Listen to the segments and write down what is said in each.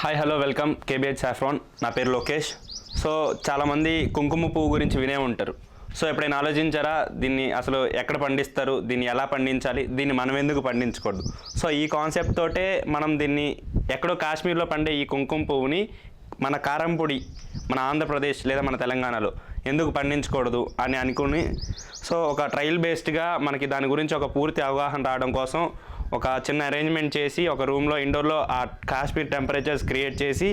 Hi hello welcome. KBH saffron. నా పేరు Lokesh. So చాలామంది కుంకుమ పువ్వు గురించి వినే ఉంటారు. సో ఎప్పుడైనా ఆలోచించారా? దీన్ని అసలు ఎక్కడ పండిస్తారు? దీన్ని ఎలా పండించాలి? దీన్ని మనం ఎందుకు పండించకూడదు? సో ఈ కాన్సెప్ట్ తోటే మనం దీన్ని ఎక్కడో కాశ్మీర్లో పండే ఈ కుంకుమ పువ్వుని మన కారంపొడి మన ఆంధ్రప్రదేశ్ లేదా మన తెలంగాణలో ఎందుకు పండించకూడదు అని అనుకుని సో ఒక ట్రయల్ బేస్డ్గా మనకి దాని గురించి ఒక పూర్తి అవగాహన రావడం కోసం ఒక చిన్న అరేంజ్మెంట్ చేసి ఒక రూమ్లో ఇండోర్లో ఆ కాశ్మీర్ టెంపరేచర్స్ క్రియేట్ చేసి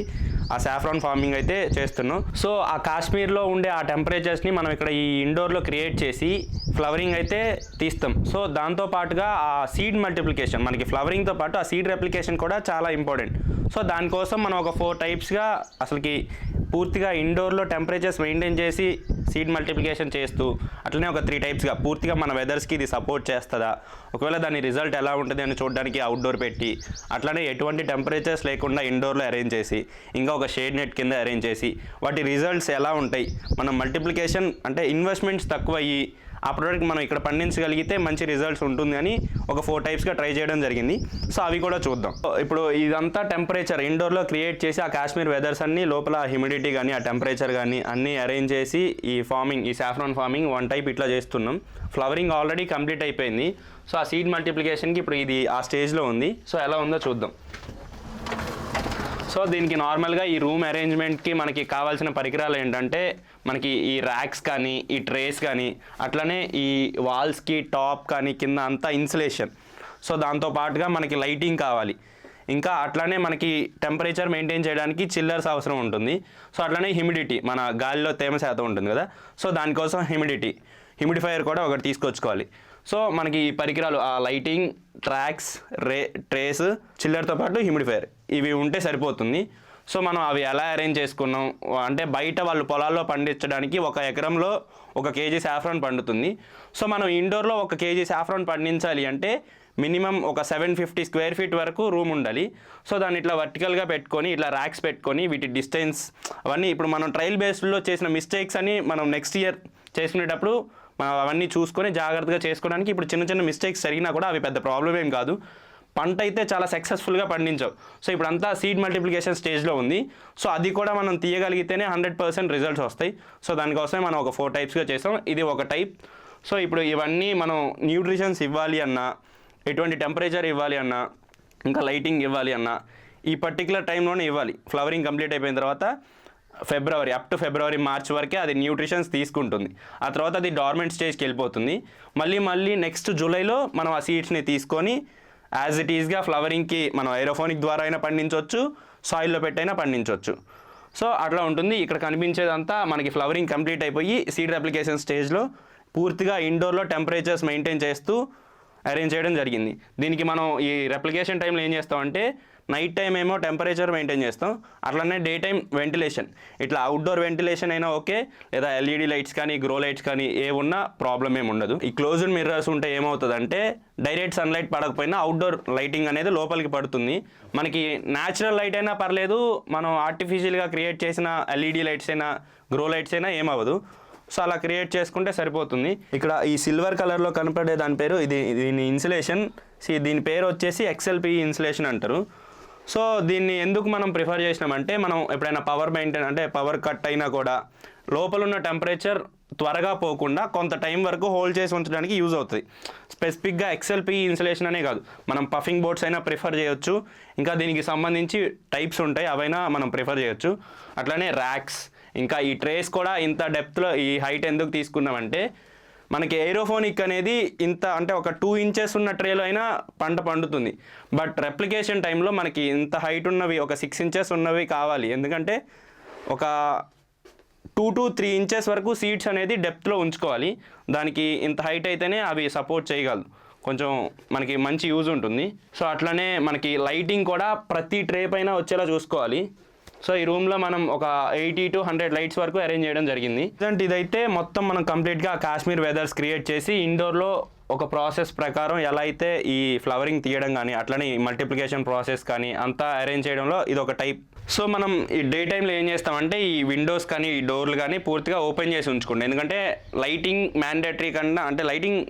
ఆ సాఫ్రాన్ ఫార్మింగ్ అయితే చేస్తున్నాం. సో ఆ కాశ్మీర్లో ఉండే ఆ టెంపరేచర్స్ని మనం ఇక్కడ ఈ ఇండోర్లో క్రియేట్ చేసి ఫ్లవరింగ్ అయితే తీస్తాం. సో దాంతో పాటుగా ఆ సీడ్ మల్టిప్లికేషన్ మనకి ఫ్లవరింగ్తో పాటు ఆ సీడ్ రెప్లికేషన్ కూడా చాలా ఇంపార్టెంట్ సో దానికోసం మనం ఒక ఫోర్ టైప్స్గా అసలుకి పూర్తిగా ఇండోర్లో టెంపరేచర్స్ మెయింటైన్ చేసి సీడ్ మల్టిప్లికేషన్ చేస్తూ అట్లనే ఒక త్రీ టైప్స్గా పూర్తిగా మన వెదర్స్కి ఇది సపోర్ట్ చేస్తుందా? ఒకవేళ దాని రిజల్ట్ ఎలా ఉంటుంది అని చూడడానికి అవుట్డోర్ పెట్టి అట్లనే ఎటువంటి టెంపరేచర్స్ లేకుండా ఇండోర్లో అరేంజ్ చేసి ఇంకా ఒక షేడ్ నెట్ కింద అరేంజ్ చేసి వాటి రిజల్ట్స్ ఎలా ఉంటాయి? మనం మల్టిప్లికేషన్ అంటే ఇన్వెస్ట్మెంట్స్ తక్కువ అయ్యి ఆ ప్రోడక్ట్ మనం ఇక్కడ పండించగలిగితే మంచి రిజల్ట్స్ ఉంటుంది అని ఒక ఫోర్ టైప్స్గా ట్రై చేయడం జరిగింది. సో అవి కూడా చూద్దాం. ఇప్పుడు ఇదంతా టెంపరేచర్ ఇండోర్లో క్రియేట్ చేసి ఆ కాశ్మీర్ వెదర్స్ అన్ని లోపల హ్యూమిడిటీ కానీ ఆ టెంపరేచర్ కానీ అన్నీ అరేంజ్ చేసి ఈ ఫార్మింగ్ ఈ సాఫ్రాన్ ఫార్మింగ్ వన్ టైప్ ఇట్లా చేస్తున్నాం. ఫ్లవరింగ్ ఆల్రెడీ కంప్లీట్ అయిపోయింది. సో ఆ సీడ్ మల్టిప్లికేషన్కి ఇప్పుడు ఇది ఆ స్టేజ్లో ఉంది. సో ఎలా ఉందో చూద్దాం. సో దీనికి నార్మల్గా ఈ రూమ్ అరేంజ్మెంట్కి మనకి కావాల్సిన పరికరాలు ఏంటంటే మనకి ఈ ర్యాక్స్ కానీ ఈ ట్రేస్ కానీ అట్లనే ఈ వాల్స్కి టాప్ కానీ కింద అంతా ఇన్సులేషన్. సో దాంతో పాటుగా మనకి లైటింగ్ కావాలి. ఇంకా అట్లానే మనకి టెంపరేచర్ మెయింటైన్ చేయడానికి చిల్లర్స్ అవసరం ఉంటుంది. సో అట్లనే హ్యూమిడిటీ మన గాలిలో తేమ శాతం ఉంటుంది కదా. సో దానికోసం హ్యూమిడిటీ హ్యూమిడిఫైయర్ కూడా ఒకటి తీసుకొచ్చుకోవాలి. సో మనకి ఈ పరికరాలు ఆ లైటింగ్ ట్రాక్స్ రే ట్రేస్ చిల్లర్తో పాటు హ్యూమిడిఫైయర్. ఇవి ఉంటే సరిపోతుంది. సో మనం అవి ఎలా అరేంజ్ చేసుకున్నాం? అంటే బయట వాళ్ళు పొలాల్లో పండించడానికి ఒక ఎకరంలో ఒక కేజీ సాఫ్రాన్ పండుతుంది. సో మనం ఇండోర్లో ఒక కేజీ సాఫ్రాన్ పండించాలి అంటే మినిమం ఒక సెవెన్ ఫిఫ్టీ స్క్వేర్ ఫీట్ వరకు రూమ్ ఉండాలి. సో దాన్ని ఇట్లా వర్టికల్గా పెట్టుకొని ఇట్లా ర్యాక్స్ పెట్టుకొని వీటి డిస్టెన్స్ అవన్నీ ఇప్పుడు మనం ట్రయల్ బేస్డ్లో చేసిన మిస్టేక్స్ అని మనం నెక్స్ట్ ఇయర్ చేసుకునేటప్పుడు మనం అవన్నీ చూసుకొని జాగ్రత్తగా చేసుకోవడానికి ఇప్పుడు చిన్న చిన్న మిస్టేక్స్ జరిగినా కూడా అవి పెద్ద ప్రాబ్లం ఏం కాదు. పంట అయితే చాలా సక్సెస్ఫుల్గా పండించావు. సో ఇప్పుడు అంతా సీడ్ మల్టిప్లికేషన్ స్టేజ్లో ఉంది. సో అది కూడా మనం తీయగలిగితేనే హండ్రెడ్ పర్సెంట్ రిజల్ట్స్ వస్తాయి. సో దానికోసమే మనం ఒక ఫోర్ టైప్స్గా చేసాం. ఇది ఒక టైప్ సో ఇప్పుడు ఇవన్నీ మనం న్యూట్రిషన్స్ ఇవ్వాలి అన్నా ఎటువంటి టెంపరేచర్ ఇవ్వాలి అన్నా ఇంకా లైటింగ్ ఇవ్వాలి అన్నా ఈ పర్టికులర్ టైంలోనే ఇవ్వాలి. ఫ్లవరింగ్ కంప్లీట్ అయిపోయిన తర్వాత February up to February March వరకే అది న్యూట్రిషన్స్ తీసుకుంటుంది. ఆ తర్వాత అది డార్మెంట్ స్టేజ్కి వెళ్ళిపోతుంది. మళ్ళీ మళ్ళీ నెక్స్ట్ జూలైలో మనం ఆ సీడ్స్ని తీసుకొని యాజ్ ఇట్ ఈస్గా ఫ్లవరింగ్కి మనం ఐరోఫోనిక్ ద్వారా అయినా పండించవచ్చు సాయిల్లో పెట్టైనా పండించవచ్చు. సో అట్లా ఉంటుంది. ఇక్కడ కనిపించేదంతా మనకి ఫ్లవరింగ్ కంప్లీట్ అయిపోయి సీడ్ అప్లికేషన్ స్టేజ్లో పూర్తిగా ఇండోర్లో టెంపరేచర్స్ మెయింటైన్ చేస్తూ అరేంజ్ చేయడం జరిగింది. దీనికి మనం ఈ రెప్లికేషన్ టైంలో ఏం చేస్తామంటే నైట్ టైం ఏమో టెంపరేచర్ మెయింటైన్ చేస్తాం. అట్లనే డే టైం వెంటిలేషన్. ఇట్లా అవుట్డోర్ వెంటిలేషన్ అయినా ఓకే లేదా ఎల్ఈడి లైట్స్ కానీ గ్రో లైట్స్ కానీ ఏమున్నా ప్రాబ్లం ఏమి ఉండదు. ఈ క్లోజ్డ్ మిర్రర్స్ ఉంటే ఏమవుతుందంటే డైరెక్ట్ సన్లైట్ పడకపోయినా అవుట్డోర్ లైటింగ్ అనేది లోపలికి పడుతుంది. మనకి న్యాచురల్ లైట్ అయినా పర్లేదు మనం ఆర్టిఫిషియల్గా క్రియేట్ చేసిన ఎల్ఈడి లైట్స్ అయినా గ్రో లైట్స్ అయినా ఏమవ్వదు సో అలా క్రియేట్ చేసుకుంటే సరిపోతుంది. ఇక్కడ ఈ సిల్వర్ కలర్లో కనపడే దాని పేరు ఇది దీని ఇన్సులేషన్ దీని పేరు వచ్చేసి ఎక్స్ఎల్పి ఇన్సులేషన్ అంటారు. సో దీన్ని ఎందుకు మనం ప్రిఫర్ చేసినామంటే మనం ఎప్పుడైనా పవర్ మెయింటైన్ అంటే పవర్ కట్ అయినా కూడా లోపల ఉన్న టెంపరేచర్ త్వరగా పోకుండా కొంత టైం వరకు హోల్డ్ చేసి ఉంచడానికి యూజ్ అవుతుంది. స్పెసిఫిక్గా ఎక్స్ఎల్పి ఇన్సులేషన్ అనే కాదు. మనం పఫింగ్ బోర్డ్స్ అయినా ప్రిఫర్ చేయొచ్చు. ఇంకా దీనికి సంబంధించి టైప్స్ ఉంటాయి అవైనా మనం ప్రిఫర్ చేయొచ్చు. అట్లనే ర్యాక్స్ ఇంకా ఈ ట్రేస్ కూడా ఇంత డెప్త్లో ఈ హైట్ ఎందుకు తీసుకున్నామంటే మనకి ఏరోఫోనిక్ అనేది ఇంత అంటే ఒక టూ ఇంచెస్ ఉన్న ట్రేలో అయినా పంట పండుతుంది. బట్ రెప్లికేషన్ టైంలో మనకి ఇంత హైట్ ఉన్నవి ఒక సిక్స్ ఇంచెస్ ఉన్నవి కావాలి. ఎందుకంటే ఒక టూ టు త్రీ ఇంచెస్ వరకు సీడ్స్ అనేది డెప్త్లో ఉంచుకోవాలి. దానికి ఇంత హైట్ అయితేనే అవి సపోర్ట్ చేయగలదు. కొంచెం మనకి మంచి యూజ్ ఉంటుంది. సో అట్లనే మనకి లైటింగ్ కూడా ప్రతి ట్రే పైన వచ్చేలా చూసుకోవాలి. సో ఈ రూమ్లో మనం ఒక ఎయిటీ టు హండ్రెడ్ లైట్స్ వరకు అరేంజ్ చేయడం జరిగింది. అంటే ఇదైతే మొత్తం మనం కంప్లీట్గా కాశ్మీర్ వెదర్స్ క్రియేట్ చేసి ఇండోర్లో ఒక ప్రాసెస్ ప్రకారం ఎలా అయితే ఈ ఫ్లవరింగ్ తీయడం కానీ అట్లనే మల్టిప్లికేషన్ ప్రాసెస్ కానీ అంతా అరేంజ్ చేయడంలో ఇది ఒక టైప్. సో మనం ఈ డే టైంలో ఏం చేస్తామంటే ఈ విండోస్ కానీ ఈ డోర్లు కానీ పూర్తిగా ఓపెన్ చేసి ఉంచుకోండి. ఎందుకంటే లైటింగ్ మ్యాండేటరీ కన్నా అంటే లైటింగ్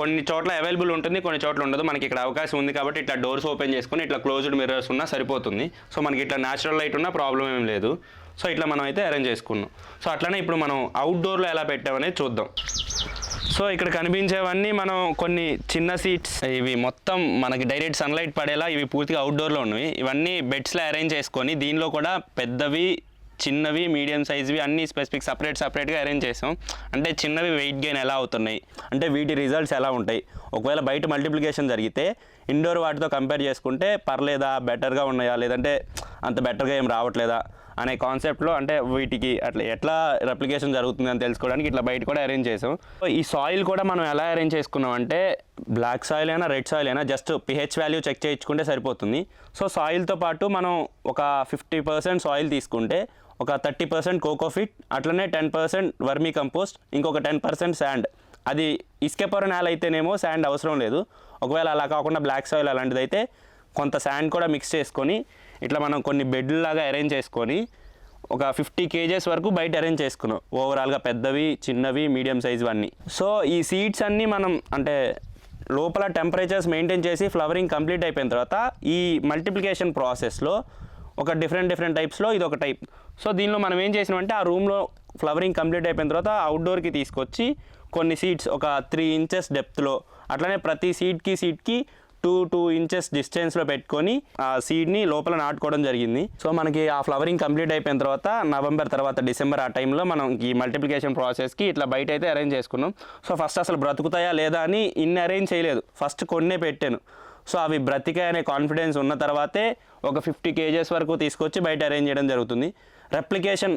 కొన్ని చోట్ల అవైలబుల్ ఉంటుంది కొన్ని చోట్ల ఉండదు. మనకి ఇక్కడ అవకాశం ఉంది కాబట్టి ఇట్లా డోర్స్ ఓపెన్ చేసుకొని ఇట్లా క్లోజ్డ్ మిర్రర్స్ ఉన్నా సరిపోతుంది. సో మనకి ఇట్లా న్యాచురల్ లైట్ ఉన్నా ప్రాబ్లం ఏం లేదు. సో ఇట్లా మనం అయితే అరేంజ్ చేసుకున్నాం. సో అట్లనే ఇప్పుడు మనం అవుట్డోర్లో ఎలా పెట్టామనేది చూద్దాం. సో ఇక్కడ కనిపించేవన్నీ మనం కొన్ని చిన్న సీట్స్ ఇవి మొత్తం మనకి డైరెక్ట్ సన్లైట్ పడేలా ఇవి పూర్తిగా అవుట్డోర్లో ఉన్నవి. ఇవన్నీ బెడ్స్లో అరేంజ్ చేసుకొని దీనిలో కూడా పెద్దవి చిన్నవి మీడియం సైజ్వి అన్ని స్పెసిఫిక్ సపరేట్ సపరేట్గా అరేంజ్ చేసాం. అంటే చిన్నవి వెయిట్ గెయిన్ ఎలా అవుతున్నాయి? అంటే వీటి రిజల్ట్స్ ఎలా ఉంటాయి? ఒకవేళ బయట మల్టిప్లికేషన్ జరిగితే ఇండోర్ వాటితో కంపేర్ చేసుకుంటే పర్లేదా? బెటర్గా ఉన్నాయా? లేదంటే అంత బెటర్గా ఏం రావట్లేదా అనే కాన్సెప్ట్లో అంటే వీటికి అట్లా ఎట్లా రెప్లికేషన్ జరుగుతుంది అని తెలుసుకోవడానికి ఇట్లా బయట కూడా అరేంజ్ చేసాం. సో ఈ సాయిల్ కూడా మనం ఎలా అరేంజ్ చేసుకున్నాం అంటే బ్లాక్ సాయిల్ అయినా రెడ్ సాయిల్ అయినా జస్ట్ పిహెచ్ వాల్యూ చెక్ చేయించుకుంటే సరిపోతుంది. సో సాయిల్తో పాటు మనం ఒక ఫిఫ్టీ పర్సెంట్ సాయిల్ తీసుకుంటే ఒక థర్టీ పర్సెంట్ కోకోఫిట్ అట్లనే టెన్ పర్సెంట్ వర్మీ కంపోస్ట్ ఇంకొక టెన్ పర్సెంట్ శాండ్. అది ఇసుకెపర నేల అయితేనేమో శాండ్ అవసరం లేదు. ఒకవేళ అలా కాకుండా బ్లాక్ సాయిల్ అలాంటిది అయితే కొంత శాండ్ కూడా మిక్స్ చేసుకొని ఇట్లా మనం కొన్ని బెడ్లు లాగా అరేంజ్ చేసుకొని ఒక ఫిఫ్టీ కేజెస్ వరకు బయట అరేంజ్ చేసుకున్నాం. ఓవరాల్గా పెద్దవి చిన్నవి మీడియం సైజు అన్నీ సో ఈ సీడ్స్ అన్నీ మనం అంటే లోపల టెంపరేచర్స్ మెయింటైన్ చేసి ఫ్లవరింగ్ కంప్లీట్ అయిపోయిన తర్వాత ఈ మల్టిప్లికేషన్ ప్రాసెస్లో ఒక డిఫరెంట్ డిఫరెంట్ టైప్స్లో ఇది ఒక టైప్ సో దీనిలో మనం ఏం చేసినామంటే ఆ రూమ్లో ఫ్లవరింగ్ కంప్లీట్ అయిపోయిన తర్వాత అవుట్డోర్కి తీసుకొచ్చి కొన్ని సీడ్స్ ఒక త్రీ ఇంచెస్ డెప్త్లో అట్లనే ప్రతి సీడ్కి సీడ్కి టూ టూ ఇంచెస్ డిస్టెన్స్లో పెట్టుకొని ఆ సీడ్ని లోపల నాటుకోవడం జరిగింది. సో మనకి ఆ ఫ్లవరింగ్ కంప్లీట్ అయిపోయిన తర్వాత నవంబర్ తర్వాత డిసెంబర్ ఆ టైంలో మనం ఈ మల్టిప్లికేషన్ ప్రాసెస్కి ఇట్లా బయట అయితే అరేంజ్ చేసుకున్నాం. సో ఫస్ట్ అసలు బ్రతుకుతాయా లేదా అని ఇన్ని అరేంజ్ చేయలేదు. ఫస్ట్ కొన్నే పెట్టాను. సో అవి బ్రతికే అనే కాన్ఫిడెన్స్ ఉన్న తర్వాతే ఒక ఫిఫ్టీ కేజెస్ వరకు తీసుకొచ్చి బయట అరేంజ్ చేయడం జరుగుతుంది. రెప్లికేషన్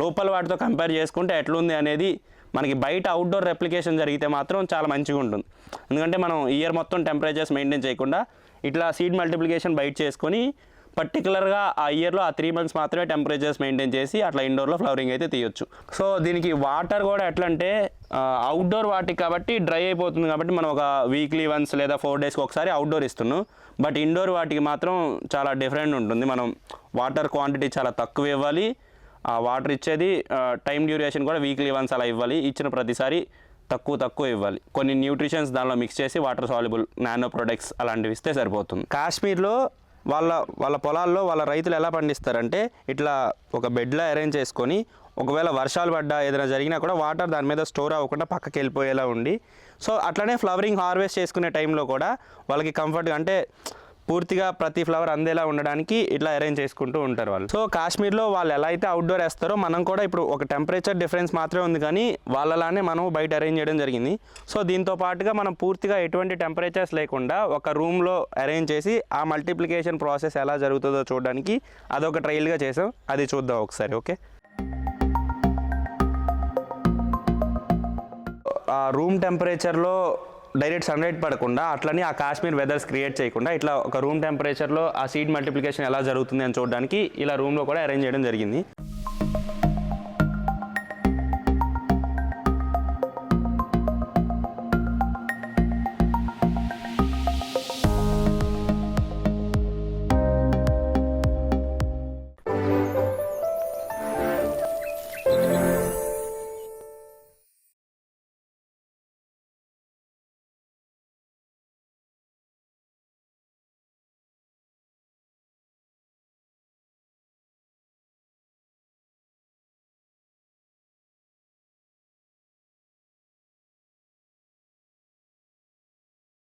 లోపల వాటితో కంపేర్ చేసుకుంటే ఎట్లుంది అనేది మనకి బయట అవుట్డోర్ రెప్లికేషన్ జరిగితే మాత్రం చాలా మంచిగా ఉంటుంది. ఎందుకంటే మనం ఇయర్ మొత్తం టెంపరేచర్స్ మెయింటైన్ చేయకుండా ఇట్లా సీడ్ మల్టిప్లికేషన్ బయట చేసుకొని పర్టికులర్గా ఆ ఇయర్లో ఆ త్రీ మంత్స్ మాత్రమే టెంపరేచర్స్ మెయింటైన్ చేసి అట్లా ఇండోర్లో ఫ్లవరింగ్ అయితే తీయొచ్చు. సో దీనికి వాటర్ కూడా ఎట్లా అంటే అవుట్డోర్ వాటికి కాబట్టి డ్రై అయిపోతుంది కాబట్టి మనం ఒక వీక్లీ వన్స్ లేదా ఫోర్ డేస్కి ఒకసారి అవుట్డోర్ ఇస్తున్నాం. బట్ ఇండోర్ వాటికి మాత్రం చాలా డిఫరెంట్ ఉంటుంది. మనం వాటర్ క్వాంటిటీ చాలా తక్కువ ఇవ్వాలి. ఆ వాటర్ ఇచ్చేది టైం డ్యూరేషన్ కూడా వీక్లీ వన్స్ అలా ఇవ్వాలి. ఇచ్చిన ప్రతిసారి తక్కువ తక్కువ ఇవ్వాలి. కొన్ని న్యూట్రిషన్స్ దానిలో మిక్స్ చేసి వాటర్ సాల్యుబుల్ నానో ప్రొడక్ట్స్ అలాంటివి ఇస్తే సరిపోతుంది. కాశ్మీర్లో వాళ్ళ వాళ్ళ పొలాల్లో వాళ్ళ రైతులు ఎలా పండిస్తారంటే ఇట్లా ఒక బెడ్లా అరేంజ్ చేసుకొని ఒకవేళ వర్షాలు పడ్డా ఏదైనా జరిగినా కూడా వాటర్ దాని మీద స్టోర్ అవ్వకుండా పక్కకి వెళ్ళిపోయేలా ఉండి సో అట్లనే ఫ్లవరింగ్ హార్వెస్ట్ చేసుకునే టైంలో కూడా వాళ్ళకి కంఫర్ట్గా అంటే పూర్తిగా ప్రతి ఫ్లవర్ అందేలా ఉండడానికి ఇట్లా అరేంజ్ చేసుకుంటూ ఉంటారు వాళ్ళు. సో కాశ్మీర్లో వాళ్ళు ఎలా అయితే అవుట్డోర్ వేస్తారో మనం కూడా ఇప్పుడు ఒక టెంపరేచర్ డిఫరెన్స్ మాత్రమే ఉంది కానీ వాళ్ళలానే మనం బయట అరేంజ్ చేయడం జరిగింది. సో దీంతో పాటుగా మనం పూర్తిగా ఎటువంటి టెంపరేచర్స్ లేకుండా ఒక రూమ్లో అరేంజ్ చేసి ఆ మల్టిప్లికేషన్ ప్రాసెస్ ఎలా జరుగుతుందో చూడడానికి అదొక ట్రయల్గా చేసాం. అది చూద్దాం ఒకసారి ఓకే? ఆ రూమ్ టెంపరేచర్లో డైరెక్ట్ సన్లైట్ పడకుండా అట్లనే ఆ కాశ్మీర్ వెదర్స్ క్రియేట్ చేయకుండా ఇట్లా ఒక రూమ్ టెంపరేచర్లో ఆ సీడ్ మల్టిప్లికేషన్ ఎలా జరుగుతుంది అని చూడడానికి ఇలా రూమ్లో కూడా అరేంజ్ చేయడం జరిగింది.